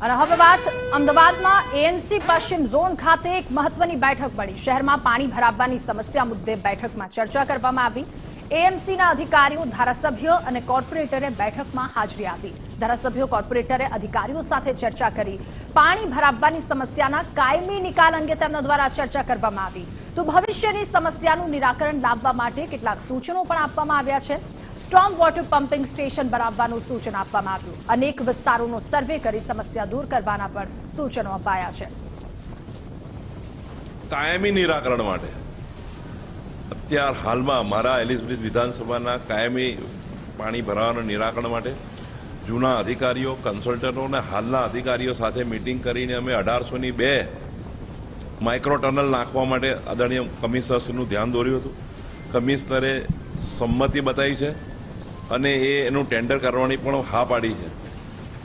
અને હવે વાત અમદાવાદમાં એએમસી પશ્ચિમ ઝોન ખાતે એક મહત્વની બેઠક મળી શહેરમાં પાણી ભરાવવાની સમસ્યા મુદ્દે બેઠકમાં ચર્ચા કરવામાં આવી. એએમસીના અધિકારીઓ, ધારાસભ્યો અને કોર્પોરેટરે બેઠકમાં હાજરી આપી. ધારાસભ્યો, કોર્પોરેટરે અધિકારીઓ સાથે ચર્ચા કરી. પાણી ભરાવવાની સમસ્યાના કાયમી નિકાલ અંગે તેમના દ્વારા ચર્ચા કરવામાં આવી. તો ભવિષ્યની સમસ્યાનું નિરાકરણ લાવવા માટે કેટલાક સૂચનો પણ આપવામાં આવ્યા છે. સ્ટ્રોંગ વોટર પમ્પિંગ સ્ટેશન બનાવવાનું સૂચન આપવામાં આવ્યું. અનેક વિસ્તારોનો સર્વે કરી સમસ્યા દૂર કરવાના પણ સૂચનો અપાયા છે. કાયમી નિરાકરણ માટે. અત્યાર હાલમાં મારા એલિઝબેથ વિધાનસભાના કાયમી પાણી ભરાવાના નિરાકરણ માટે જૂના અધિકારીઓ કન્સલ્ટન્ટો અને હાલના અધિકારીઓ સાથે મિટિંગ કરીને અમે અઢારસોની બે માઇક્રો ટનલ નાખવા માટે આદરણીય કમિશનરશ્રીનું ધ્યાન દોર્યું હતું. કમિશનરે સંમતિ બતાવી છે. અને એ એનું ટેન્ડર કરવાની પણ હા પાડી છે.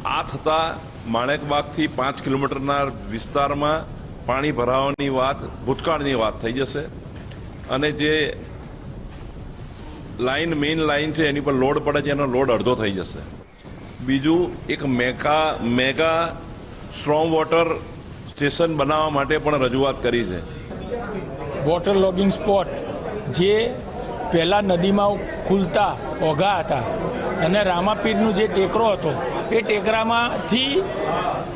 આ થતાં માણેકબાગથી પાંચ કિલોમીટરના વિસ્તારમાં પાણી ભરાવાની વાત, ભૂતકાળની વાત થઈ જશે. અને જે લાઇન મેઇન લાઇન છે, એની પર લોડ પડે છે, એનો લોડ અડધો થઈ જશે. બીજું, એક mega mega strong water station બનાવવા માટે પણ રજૂઆત કરી છે. વોટર લોગિંગ સ્પોટ, જે પહેલાં નદીમાં ખુલતા ઓઘા હતા. અને રામાપીરનું જે ટેકરો હતો, એ ટેકરામાંથી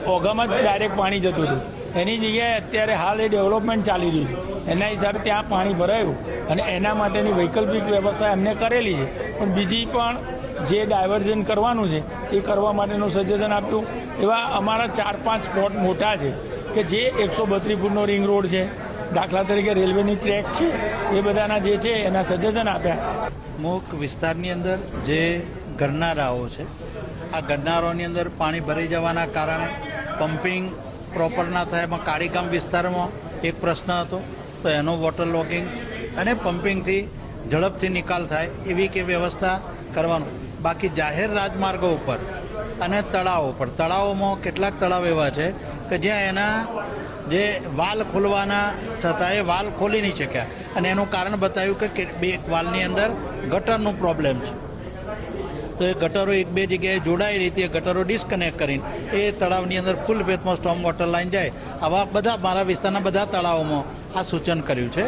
ઓઘામાં જ ડાયરેક્ટ પાણી જતું હતું. એની જગ્યાએ અત્યારે હાલ એ ડેવલપમેન્ટ ચાલી રહ્યું છે. એના હિસાબે ત્યાં પાણી ભરાયું અને એના માટેની વૈકલ્પિક વ્યવસ્થા એમને કરેલી છે. પણ બીજી પણ જે ડાયવર્ઝન કરવાનું છે, એ કરવા માટેનું સજેશન આપ્યું. એવા અમારા ચાર પાંચ સ્પોટ મોટા છે કે જે એકસો બત્રીસ ફૂટનો રિંગ રોડ છે દાખલા તરીકે રેલવેની ટ્રેક છે, એ બધાના જે છે એના સજેશન આપ્યા. અમુક વિસ્તારની અંદર જે ગરનારાઓ છે, આ ગરનારાઓની અંદર પાણી ભરાઈ જવાના કારણે પમ્પિંગ પ્રોપર ના થાય. એમાં કાળીગામ વિસ્તારમાં એક પ્રશ્ન હતો, તો એનો વોટર લોગિંગ અને પમ્પિંગથી ઝડપથી નિકાલ થાય એવી કે વ્યવસ્થા કરવાનું. બાકી જાહેર રાજમાર્ગો ઉપર અને તળાવો પર તળાવોમાં કેટલાક તળાવ એવા છે કે જ્યાં એના જે વાલ ખોલવાના છતાં એ વાલ ખોલી નહીં શક્યા. અને એનું કારણ બતાવ્યું કે બે વાલની અંદર ગટરનું પ્રોબ્લેમ છે. તો એ ગટરો એક બે જગ્યાએ જોડાઈ રીતે એ ગટરો ડિસ્કનેક્ટ કરીને. એ તળાવની અંદર ફૂલ ભેતમાં સ્ટોમ વોટર લાઈન જાય. આવા બધા મારા વિસ્તારના બધા તળાવોમાં આ સૂચન કર્યું છે.